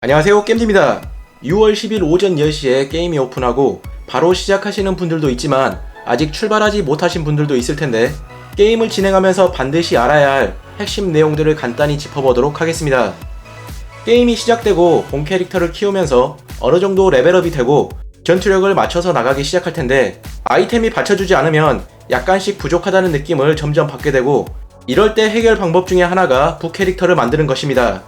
안녕하세요 겜디입니다. 6월 10일 오전 10시에 게임이 오픈하고 바로 시작하시는 분들도 있지만 아직 출발하지 못하신 분들도 있을 텐데 게임을 진행하면서 반드시 알아야 할 핵심 내용들을 간단히 짚어보도록 하겠습니다. 게임이 시작되고 본 캐릭터를 키우면서 어느 정도 레벨업이 되고 전투력을 맞춰서 나가기 시작할 텐데 아이템이 받쳐주지 않으면 약간씩 부족하다는 느낌을 점점 받게 되고 이럴 때 해결 방법 중에 하나가 부 캐릭터를 만드는 것입니다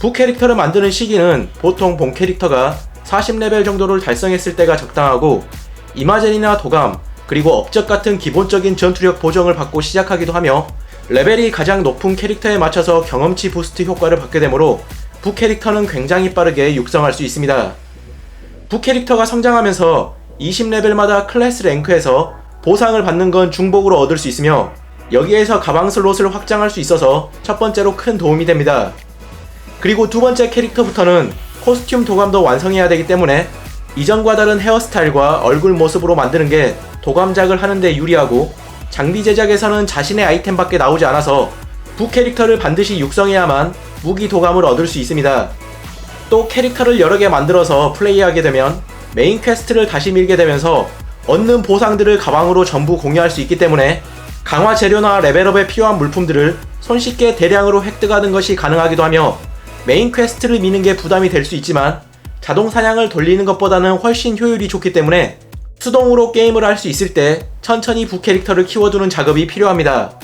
부 캐릭터를 만드는 시기는 보통 본 캐릭터가 40레벨 정도를 달성했을 때가 적당하고 이마젠이나 도감 그리고 업적 같은 기본적인 전투력 보정을 받고 시작하기도 하며 레벨이 가장 높은 캐릭터에 맞춰서 경험치 부스트 효과를 받게 되므로 부 캐릭터는 굉장히 빠르게 육성할 수 있습니다. 부 캐릭터가 성장하면서 20레벨마다 클래스 랭크에서 보상을 받는 건 중복으로 얻을 수 있으며 여기에서 가방 슬롯을 확장할 수 있어서 첫 번째로 큰 도움이 됩니다. 그리고 두 번째 캐릭터부터는 코스튬 도감도 완성해야 되기 때문에 이전과 다른 헤어스타일과 얼굴 모습으로 만드는 게 도감작을 하는데 유리하고 장비 제작에서는 자신의 아이템밖에 나오지 않아서 부 캐릭터를 반드시 육성해야만 무기 도감을 얻을 수 있습니다. 또 캐릭터를 여러 개 만들어서 플레이하게 되면 메인 퀘스트를 다시 밀게 되면서 얻는 보상들을 가방으로 전부 공유할 수 있기 때문에 강화 재료나 레벨업에 필요한 물품들을 손쉽게 대량으로 획득하는 것이 가능하기도 하며 메인 퀘스트를 미는 게 부담이 될 수 있지만 자동 사냥을 돌리는 것보다는 훨씬 효율이 좋기 때문에 수동으로 게임을 할 수 있을 때 천천히 부 캐릭터를 키워두는 작업이 필요합니다.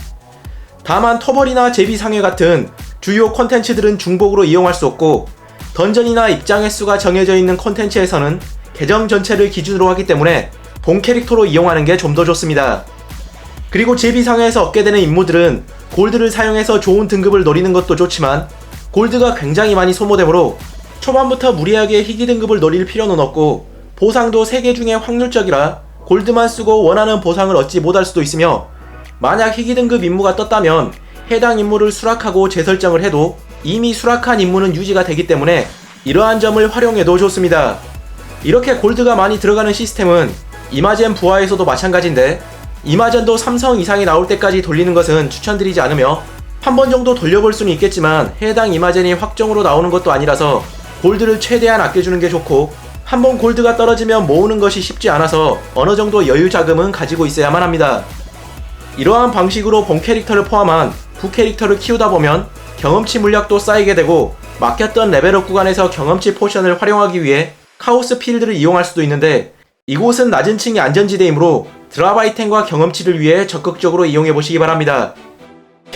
다만 터벌이나 제비상회 같은 주요 콘텐츠들은 중복으로 이용할 수 없고 던전이나 입장 횟수가 정해져 있는 콘텐츠에서는 계정 전체를 기준으로 하기 때문에 본 캐릭터로 이용하는 게 좀 더 좋습니다. 그리고 제비상회에서 얻게 되는 임무들은 골드를 사용해서 좋은 등급을 노리는 것도 좋지만 골드가 굉장히 많이 소모되므로 초반부터 무리하게 희귀 등급을 노릴 필요는 없고 보상도 3개 중에 확률적이라 골드만 쓰고 원하는 보상을 얻지 못할 수도 있으며 만약 희귀 등급 임무가 떴다면 해당 임무를 수락하고 재설정을 해도 이미 수락한 임무는 유지가 되기 때문에 이러한 점을 활용해도 좋습니다. 이렇게 골드가 많이 들어가는 시스템은 이마젠 부하에서도 마찬가지인데 이마젠도 삼성 이상이 나올 때까지 돌리는 것은 추천드리지 않으며 한 번 정도 돌려볼 수는 있겠지만 해당 이마젠이 확정으로 나오는 것도 아니라서 골드를 최대한 아껴주는 게 좋고 한 번 골드가 떨어지면 모으는 것이 쉽지 않아서 어느 정도 여유 자금은 가지고 있어야만 합니다. 이러한 방식으로 본 캐릭터를 포함한 부 캐릭터를 키우다 보면 경험치 물약도 쌓이게 되고 맡겼던 레벨업 구간에서 경험치 포션을 활용하기 위해 카오스 필드를 이용할 수도 있는데 이곳은 낮은 층이 안전지대이므로 드랍 아이템과 경험치를 위해 적극적으로 이용해 보시기 바랍니다.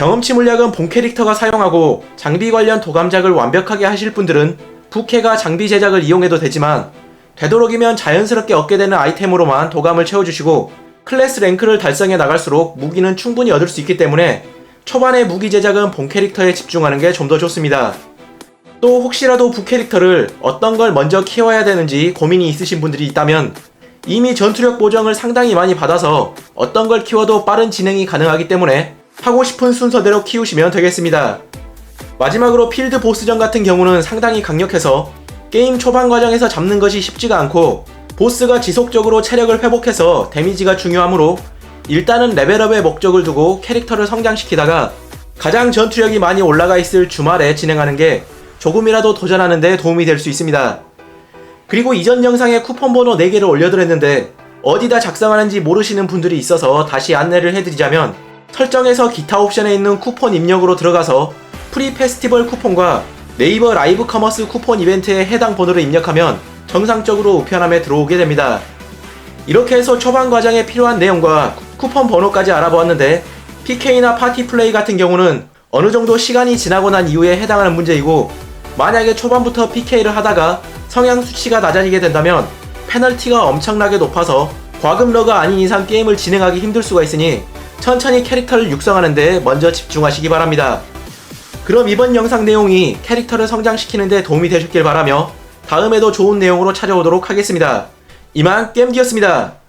경험치 물약은 본 캐릭터가 사용하고 장비 관련 도감작을 완벽하게 하실 분들은 부캐가 장비 제작을 이용해도 되지만 되도록이면 자연스럽게 얻게 되는 아이템으로만 도감을 채워주시고 클래스 랭크를 달성해 나갈수록 무기는 충분히 얻을 수 있기 때문에 초반에 무기 제작은 본 캐릭터에 집중하는 게 좀 더 좋습니다. 또 혹시라도 부 캐릭터를 어떤 걸 먼저 키워야 되는지 고민이 있으신 분들이 있다면 이미 전투력 보정을 상당히 많이 받아서 어떤 걸 키워도 빠른 진행이 가능하기 때문에 하고 싶은 순서대로 키우시면 되겠습니다. 마지막으로 필드 보스전 같은 경우는 상당히 강력해서 게임 초반 과정에서 잡는 것이 쉽지가 않고 보스가 지속적으로 체력을 회복해서 데미지가 중요하므로 일단은 레벨업에 목적을 두고 캐릭터를 성장시키다가 가장 전투력이 많이 올라가 있을 주말에 진행하는 게 조금이라도 도전하는 데 도움이 될 수 있습니다. 그리고 이전 영상에 쿠폰 번호 4개를 올려드렸는데 어디다 작성하는지 모르시는 분들이 있어서 다시 안내를 해드리자면 설정에서 기타 옵션에 있는 쿠폰 입력으로 들어가서 프리 페스티벌 쿠폰과 네이버 라이브 커머스 쿠폰 이벤트에 해당 번호를 입력하면 정상적으로 우편함에 들어오게 됩니다. 이렇게 해서 초반 과정에 필요한 내용과 쿠폰 번호까지 알아보았는데 PK나 파티 플레이 같은 경우는 어느 정도 시간이 지나고 난 이후에 해당하는 문제이고 만약에 초반부터 PK를 하다가 성향 수치가 낮아지게 된다면 페널티가 엄청나게 높아서 과금러가 아닌 이상 게임을 진행하기 힘들 수가 있으니 천천히 캐릭터를 육성하는 데 먼저 집중하시기 바랍니다. 그럼 이번 영상 내용이 캐릭터를 성장시키는 데 도움이 되셨길 바라며 다음에도 좋은 내용으로 찾아오도록 하겠습니다. 이만 겜기였습니다.